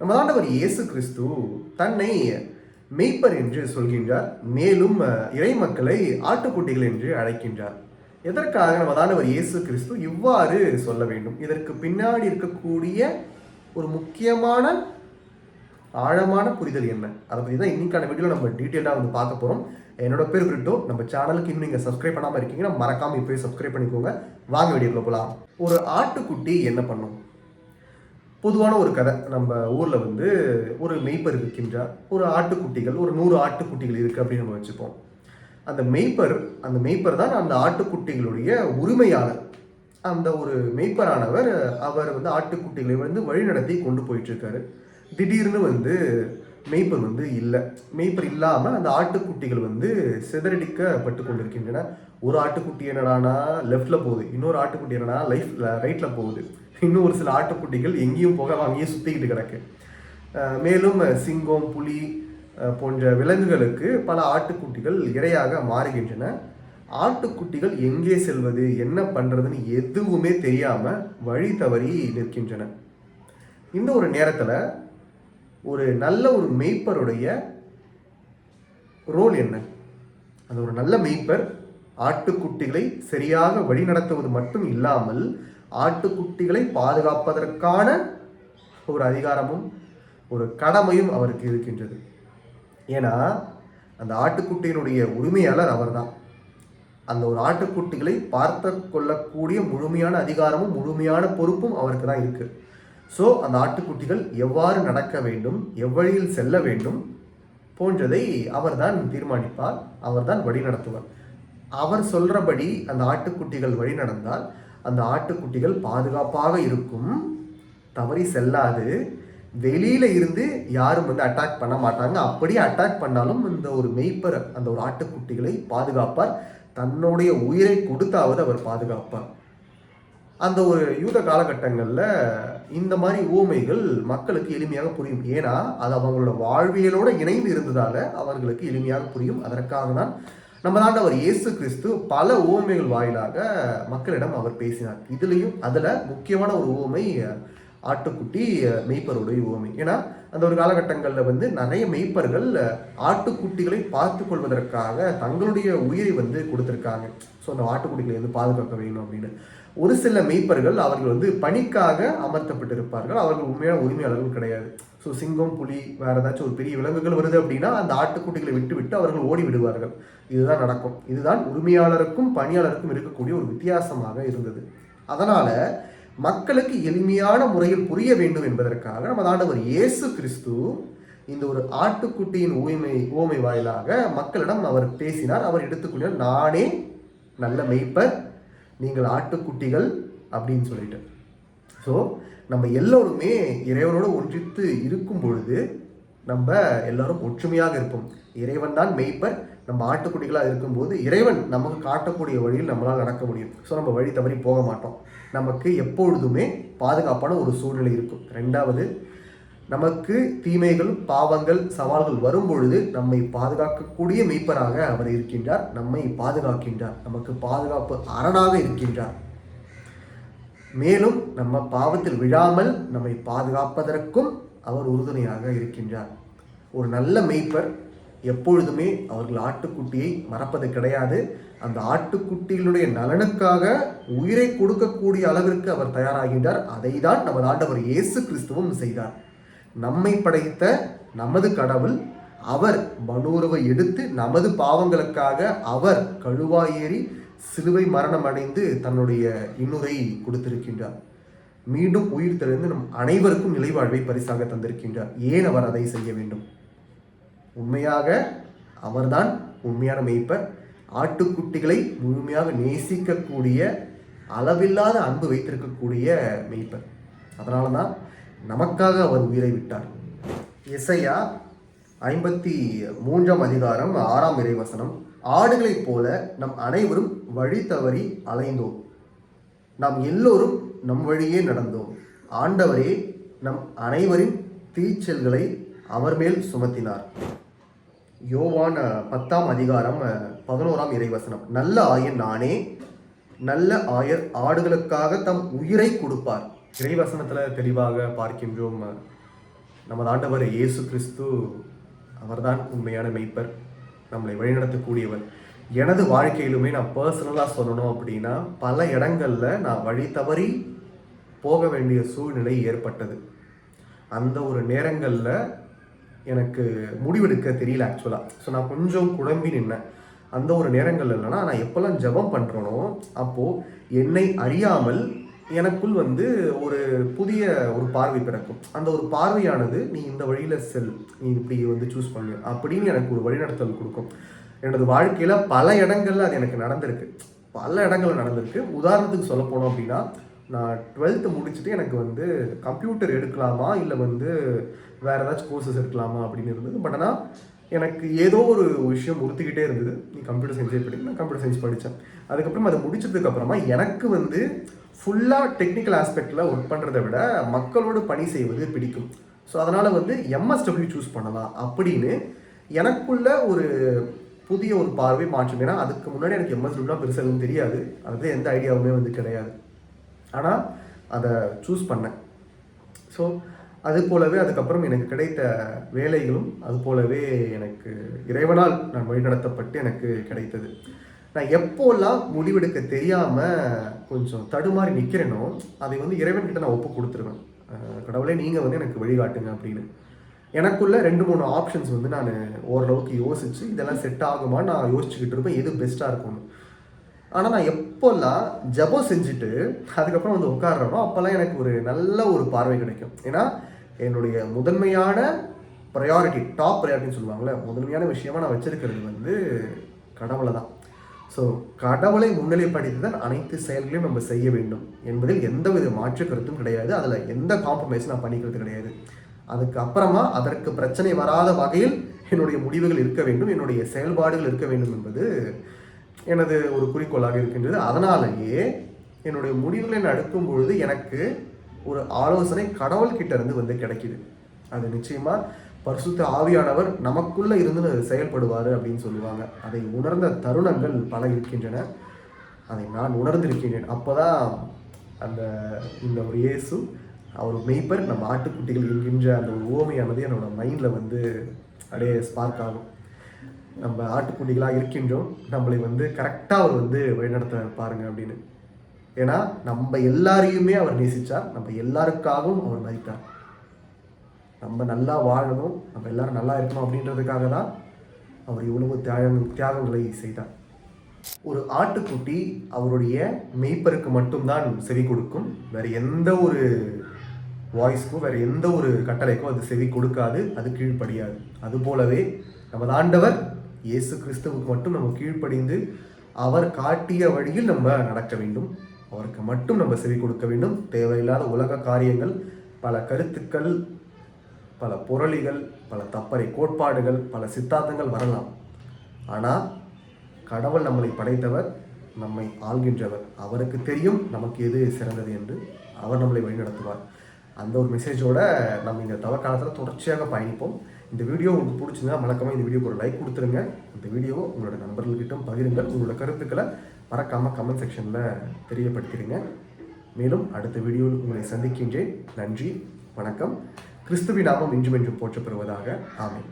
நம்ம ஆண்டவர் இயேசு கிறிஸ்து தன்னை மெய்ப்பர் என்று சொல்கின்றார் மேலும் இறை மக்களை ஆட்டுக்குட்டிகள் என்று அழைக்கின்றார். எதற்காக நம்ம ஆண்டவர் இயேசு கிறிஸ்து இவ்வாறு சொல்ல வேண்டும்? இதற்கு பின்னாடி இருக்கக்கூடிய ஒரு முக்கியமான ஆழமான புரிதல் என்ன? அதை பற்றி தான் இன்னைக்கான வீடியோ நம்ம டீட்டெயிலாக வந்து பார்க்க போகிறோம் என்னோட பேர் கிரிட்டோ நம்ம சேனலுக்கு இன்னும் நீங்கள் சப்ஸ்கிரைப் பண்ணாமல் இருக்கீங்கன்னா மறக்காமல் இப்போயே சப்ஸ்கிரைப் பண்ணிக்கோங்க. வாங்க வீடியோக்குள்ள போகலாம் ஒரு ஆட்டுக்குட்டி என்ன பண்ணும்? பொதுவான ஒரு கதை. நம்ம ஊரில் வந்து ஒரு மெய்ப்பர் இருக்கின்றார் ஒரு ஆட்டுக்குட்டிகள் ஒரு நூறு ஆட்டுக்குட்டிகள் இருக்குது அப்படின்னு நம்ம வச்சுப்போம். அந்த மெய்ப்பர் அந்த மெய்ப்பர் தான் அந்த ஆட்டுக்குட்டிகளுடைய உரிமையாளர். அந்த ஒரு மெய்ப்பரானவர் அவர் வந்து ஆட்டுக்குட்டிகளை வந்து வழிநடத்தி கொண்டு போயிட்டு இருக்காரு. திடீர்னு வந்து மெய்ப்பர் வந்து இல்லை. மெய்ப்பர் இல்லாமல் அந்த ஆட்டுக்குட்டிகள் வந்து சிதறடிக்கப்பட்டு கொண்டிருக்கின்றன. ஒரு ஆட்டுக்குட்டி என்னடானா லெஃப்டில் போகுது. இன்னொரு ஆட்டுக்குட்டி என்னடா லைஃப் ரைட்டில் போகுது. இன்னும் ஒரு சில ஆட்டுக்குட்டிகள் எங்கேயும் போக வாங்கியே சுற்றிக்கிட்டு கிடக்கு. மேலும் சிங்கம் புலி போன்ற விலங்குகளுக்கு பல ஆட்டுக்குட்டிகள் இரையாக மாறுகின்றன. ஆட்டுக்குட்டிகள் எங்கே செல்வது என்ன பண்ணுறதுன்னு எதுவுமே தெரியாமல் வழி தவறி நிற்கின்றன. இந்த ஒரு நேரத்தில் ஒரு நல்ல ஒரு மெய்ப்பருடைய ரோல் என்ன? அந்த ஒரு நல்ல மெய்ப்பர் ஆட்டுக்குட்டிகளை சரியாக வழிநடத்துவது மட்டும் இல்லாமல் ஆட்டுக்குட்டிகளை பாதுகாப்பதற்கான ஒரு அதிகாரமும் ஒரு கடமையும் அவருக்கு இருக்கின்றது. ஏன்னா அந்த ஆட்டுக்குட்டியினுடைய உரிமையாளர் அவர்தான். அந்த ஒரு ஆட்டுக்குட்டிகளை பார்த்து கொள்ளக்கூடிய முழுமையான அதிகாரமும் முழுமையான பொறுப்பும் அவருக்கு தான் இருக்குது ஸோ அந்த ஆட்டுக்குட்டிகள் எவ்வாறு நடக்க வேண்டும் எவ்வழியில் செல்ல வேண்டும் போன்றதை அவர்தான் தீர்மானிப்பார் அவர்தான் வழிநடத்துவார். அவர் சொல்கிறபடி அந்த ஆட்டுக்குட்டிகள் வழி நடந்தால் அந்த ஆட்டுக்குட்டிகள் பாதுகாப்பாக இருக்கும் தவறி செல்லாது வெளியில் இருந்து யாரும் வந்து அட்டாக் பண்ண மாட்டாங்க. அப்படியே அட்டாக் பண்ணாலும் இந்த ஒரு மெய்ப்பர் அந்த ஒரு ஆட்டுக்குட்டிகளை பாதுகாப்பார். தன்னுடைய உயிரை கொடுத்தாவது அவர் பாதுகாப்பார். அந்த ஒரு யூத காலகட்டங்களில் இந்த மாதிரி ஊமைகள் மக்களுக்கு எளிமையாக புரியும். ஏன்னா அது அவங்களோட வாழ்வியலோடு இணைந்து இருந்ததால் அவர்களுக்கு எளிமையாக புரியும். அதற்காக தான் நம்ம ஆண்டவர் இயேசு கிறிஸ்து பல ஊமைகள் வாயிலாக மக்களிடம் அவர் பேசினார். இதுலேயும் அதில் முக்கியமான ஒரு ஊமை ஆட்டுக்குட்டி மெய்ப்பருடைய உவமை. ஏன்னா அந்த ஒரு காலகட்டங்களில் வந்து நிறைய மெய்ப்பர்கள் ஆட்டுக்குட்டிகளை பார்த்து கொள்வதற்காக தங்களுடைய உயிரை வந்து கொடுத்துருக்காங்க. ஸோ அந்த ஆட்டுக்குட்டிகளை வந்து பாதுகாக்க வேணும் அப்படின்னு. ஒரு சில மெய்ப்பர்கள் அவர்கள் வந்து பணிக்காக அமர்த்தப்பட்டிருப்பார்கள். அவர்கள் உண்மையான உரிமையாளர்கள் கிடையாது. ஸோ சிங்கம் புலி வேறு ஏதாச்சும் ஒரு பெரிய விலங்குகள் வருது அப்படின்னா அந்த ஆட்டுக்குட்டிகளை விட்டு விட்டு அவர்கள் ஓடி விடுவார்கள். இதுதான் நடக்கும். இதுதான் உரிமையாளருக்கும் பணியாளருக்கும் இருக்கக்கூடிய ஒரு வித்தியாசமாக இருந்தது. அதனால் மக்களுக்கு எளிமையான முறையில் புரிய வேண்டும் என்பதற்காக நம்ம ஆண்டவர் இயேசு கிறிஸ்து இந்த ஒரு ஆட்டுக்குட்டியின் ஊமை ஓமை வாயிலாக மக்களிடம் அவர் பேசினார். அவர் எடுத்துக்கொண்டார் நானே நல்ல மெய்ப்பர் நீங்கள் ஆட்டுக்குட்டிகள் அப்படின்னு சொல்லிட்டு. ஸோ நம்ம எல்லோருமே இறைவனோடு ஒன்றித்து இருக்கும் பொழுது நம்ம எல்லாரும் ஒற்றுமையாக இருப்போம். இறைவன் தான் மெய்ப்பர். நம்ம ஆட்டுக்குடிகளாக இருக்கும்போது இறைவன் நமக்கு காட்டக்கூடிய வழியில் நம்மளால் நடக்க முடியும். ஸோ நம்ம வழி தவறி போக மாட்டோம். நமக்கு எப்பொழுதுமே பாதுகாப்பான ஒரு சூழ்நிலை இருக்கும். ரெண்டாவது நமக்கு தீமைகள் பாவங்கள் சவால்கள் வரும் பொழுது நம்மை பாதுகாக்கக்கூடிய மெய்ப்பராக அவர் இருக்கின்றார். நம்மை பாதுகாக்கின்றார். நமக்கு பாதுகாப்பு அரணாக இருக்கின்றார். மேலும் நம்ம பாவத்தில் விழாமல் நம்மை பாதுகாப்பதற்கும் அவர் உறுதுணையாக இருக்கின்றார். ஒரு நல்ல மெய்ப்பர் எப்பொழுதுமே அவர்கள் ஆட்டுக்குட்டியை மறப்பது கிடையாது. அந்த ஆட்டுக்குட்டிகளுடைய நலனுக்காக உயிரை கொடுக்கக்கூடிய அளவிற்கு அவர் தயாராகின்றார். அதை தான் நமது ஆண்டவர் இயேசு கிறிஸ்துவும் செய்தார். நம்மை படைத்த நமது கடவுள் அவர் மனோரவை எடுத்து நமது பாவங்களுக்காக அவர் கழுவாயேறி சிலுவை மரணம் அடைந்து தன்னுடைய இன்னுரை கொடுத்திருக்கின்றார். மீண்டும் உயிர் தெளிந்து நம் அனைவருக்கும் நிலைவாழ்வை பரிசாக தந்திருக்கின்றார் ஏன் அவர் அதை செய்ய வேண்டும்? உண்மையாக அவர்தான் உண்மையான மெய்ப்பர். ஆட்டுக்குட்டிகளை முழுமையாக நேசிக்கக்கூடிய அளவில்லாத அன்பு வைத்திருக்கக்கூடிய மெய்ப்பர். அதனால தான் நமக்காக அவர் உயிரை விட்டார். இசையா ஐம்பத்தி மூன்றாம் அதிகாரம் ஆறாம் இறைவசனம். ஆடுகளைப் போல நம் அனைவரும் வழி தவறி அலைந்தோம். நாம் எல்லோரும் நம் வழியே நடந்தோம். ஆண்டவரே நம் அனைவரின் தீச்செல்களை அவர் மேல் சுமத்தினார். யோவான் பத்தாம் அதிகாரம் பதினோராம் இறைவசனம். நல்ல ஆயன் நானே நல்ல ஆயர் ஆடுகளுக்காக தம் உயிரை கொடுப்பார். இறைவசனத்தில் தெளிவாக பார்க்கின்றோம் நமது ஆண்டவர் இயேசு கிறிஸ்து அவர்தான் உண்மையான மெய்ப்பர் நம்மளை வழிநடத்தக்கூடியவர். எனது வாழ்க்கையிலுமே நான் பர்சனலாக சொல்லணும் அப்படின்னா பல இடங்களில் நான் வழி தவறி போக வேண்டிய சூழ்நிலை ஏற்பட்டது. அந்த ஒரு நேரங்களில் எனக்கு முடிவெடுக்க தெரியல ஆக்சுவலாக ஸோ நான் கொஞ்சம் குழம்பி நின்னேன். அந்த ஒரு நேரங்கள் இல்லைன்னா நான் எப்போல்லாம் ஜெபம் பண்ணுறனோ அப்போது என்னை அறியாமல் எனக்குள் வந்து ஒரு புதிய ஒரு பார்வை பிறக்கும். அந்த ஒரு பார்வையானது நீ இந்த வழியில் செல். நீ இப்படி வந்து சூஸ் பண்ணு. அப்படின்னு எனக்கு ஒரு வழிநடத்தல் கொடுக்கும். எனது வாழ்க்கையில் பல இடங்களில் அது எனக்கு நடந்திருக்கு. பல இடங்களில் நடந்திருக்கு. உதாரணத்துக்கு சொல்ல போனோம் அப்படின்னா நான் டுவெல்த்து முடிச்சுட்டு எனக்கு வந்து கம்ப்யூட்டர் எடுக்கலாமா? இல்லை வந்து வேறு ஏதாச்சும் கோர்சஸ் எடுக்கலாமா? அப்படின்னு இருந்தது. பட் ஆனால் எனக்கு ஏதோ ஒரு விஷயம் உறுத்திக்கிட்டே இருந்தது. நீ கம்ப்யூட்டர் சயின்ஸே படி நான் கம்ப்யூட்டர் சயின்ஸ் படித்தேன். அதுக்கப்புறம் அதை முடிச்சதுக்கப்புறமா எனக்கு வந்து ஃபுல்லாக டெக்னிக்கல் ஆஸ்பெக்டில் ஒர்க் பண்ணுறதை விட மக்களோடு பணி செய்வது பிடிக்கும். ஸோ அதனால் வந்து எம்எஸ்டபிள்யூ சூஸ் பண்ணலாம் அப்படின்னு எனக்குள்ள ஒரு புதிய ஒரு பார்வை மாற்றம். ஏன்னா அதுக்கு முன்னாடி எனக்கு எம்எஸ்டபிள்யூலாம் பெருசாக எதுவும் தெரியாது. அது எந்த ஐடியாவுமே வந்து கிடையாது. ஆனால் அதை சூஸ் பண்ணேன். ஸோ அது போலவே அதுக்கப்புறம் எனக்கு கிடைத்த வேலைகளும் அது போலவே எனக்கு இறைவனால் நான் வழிநடத்தப்பட்டு எனக்கு கிடைத்தது. நான் எப்போல்லாம் முடிவெடுக்க தெரியாமல் கொஞ்சம் தடுமாறி நிற்கிறேனோ அதை வந்து இறைவன்கிட்ட நான் ஒப்பு கொடுத்துருவேன். கடவுளே நீங்கள் வந்து எனக்கு வழிகாட்டுங்க அப்படின்னு. எனக்குள்ள ரெண்டு மூணு ஆப்ஷன்ஸ் வந்து நான் ஓரளவுக்கு யோசிச்சு இதெல்லாம் செட் ஆகுமா? நான் யோசிச்சுக்கிட்டு இருப்பேன். எது பெஸ்ட்டாக இருக்கும்னு. ஆனால் நான் எப்போல்லாம் ஜபம் செஞ்சுட்டு அதுக்கப்புறம் வந்து உட்காடுறனோ அப்போல்லாம் எனக்கு ஒரு நல்ல ஒரு பார்வை கிடைக்கும். ஏன்னா என்னுடைய முதன்மையான ப்ரையாரிட்டி டாப் ப்ரையாரிட்டின்னு சொல்லுவாங்கள்ல முதன்மையான விஷயமா நான் வச்சுருக்கிறது வந்து கடவுளை தான். ஸோ கடவுளை முன்னிலைப்படுத்தி தான் அனைத்து செயல்களையும் நம்ம செய்ய வேண்டும். என்பதில் எந்தவித மாற்று கருத்தும் கிடையாது. அதில் எந்த காம்ப்ரமைஸும் நான் பண்ணிக்கிறது கிடையாது. அதுக்கு அப்புறமா அதற்கு பிரச்சனை வராத வகையில் என்னுடைய முடிவுகள் இருக்க வேண்டும் என்னுடைய செயல்பாடுகள் இருக்க வேண்டும் என்பது எனது ஒரு குறிக்கோளாக இருக்கின்றது. அதனாலேயே என்னுடைய முடிவுகளை நடக்கும் பொழுது எனக்கு ஒரு ஆலோசனை கடவுள்கிட்ட இருந்து வந்து கிடைக்குது. அது நிச்சயமா பரிசுத்த ஆவியானவர் நமக்குள்ள இருந்து செயல்படுவார் அப்படின்னு சொல்லுவாங்க. அதை உணர்ந்த தருணங்கள் பல இருக்கின்றன. அதை நான் உணர்ந்திருக்கின்றேன். அப்போதான் அந்த இந்த ஒரு இயேசு அவர் மெய்ப்பர் நம்ம ஆட்டுக்குட்டிகள் என்கின்ற அந்த ஒரு ஓமையானது என்னோட மைண்டில் வந்து அப்படியே ஸ்பார்க் ஆகும். நம்ம ஆட்டுக்குட்டிகளாக இருக்கின்றோம் நம்மளை வந்து கரெக்டாக அவர் வந்து வழிநடத்த பாருங்க அப்படின்னு. ஏன்னா நம்ம எல்லாரையுமே அவர் நேசித்தார் நம்ம எல்லாருக்காகவும் அவர் மதித்தார். நம்ம நல்லா வாழணும் நம்ம எல்லாரும் நல்லா இருக்கணும் அப்படின்றதுக்காக தான் அவர் இவ்வளவு தியாகங்கள் தியாகங்களை செய்தார். ஒரு ஆட்டுக்குட்டி அவருடைய மெய்ப்பருக்கு மட்டும்தான் செவி கொடுக்கும் வேறு எந்த ஒரு வாய்ஸ்க்கும் வேற எந்த ஒரு கட்டளைக்கும் அது செவி கொடுக்காது அது கீழ்ப்படியாது. அது போலவே நமது ஆண்டவர் இயேசு கிறிஸ்துவுக்கு மட்டும் நம்ம கீழ்ப்படிந்து அவர் காட்டிய வழியில் நம்ம நடக்க வேண்டும். அவருக்கு மட்டும் நம்ம செவி கொடுக்க வேண்டும். தேவையில்லாத உலக காரியங்கள் பல கருத்துக்கள் பல புரளிகள் பல தப்பறை கோட்பாடுகள் பல சித்தாந்தங்கள் வரலாம். ஆனால் கடவுள் நம்மளை படைத்தவர் நம்மை ஆள்கின்றவர். அவருக்கு தெரியும் நமக்கு எது சிறந்தது என்று. அவர் நம்மளை வழிநடத்துவார். அந்த ஒரு மெசேஜோட நம்ம இந்த தவ காலத்தில் தொடர்ச்சியாக பயணிப்போம். இந்த வீடியோ உங்களுக்கு பிடிச்சிருந்தா மறக்காம இந்த வீடியோக்கு ஒரு லைக் கொடுத்துருங்க. இந்த வீடியோவை உங்களோட நண்பர்கள்கிட்டும் பகிருங்கள். உங்களோட கருத்துக்களை மறக்காமல் கமெண்ட் செக்ஷனில் தெரியப்படுத்திடுங்க. மேலும் அடுத்த வீடியோவில் உங்களை சந்திக்கின்றேன். நன்றி வணக்கம். கிறிஸ்துவின் நாமம் இன்றும் என்றும் போற்றப்பெறுவதாக ஆமேன்.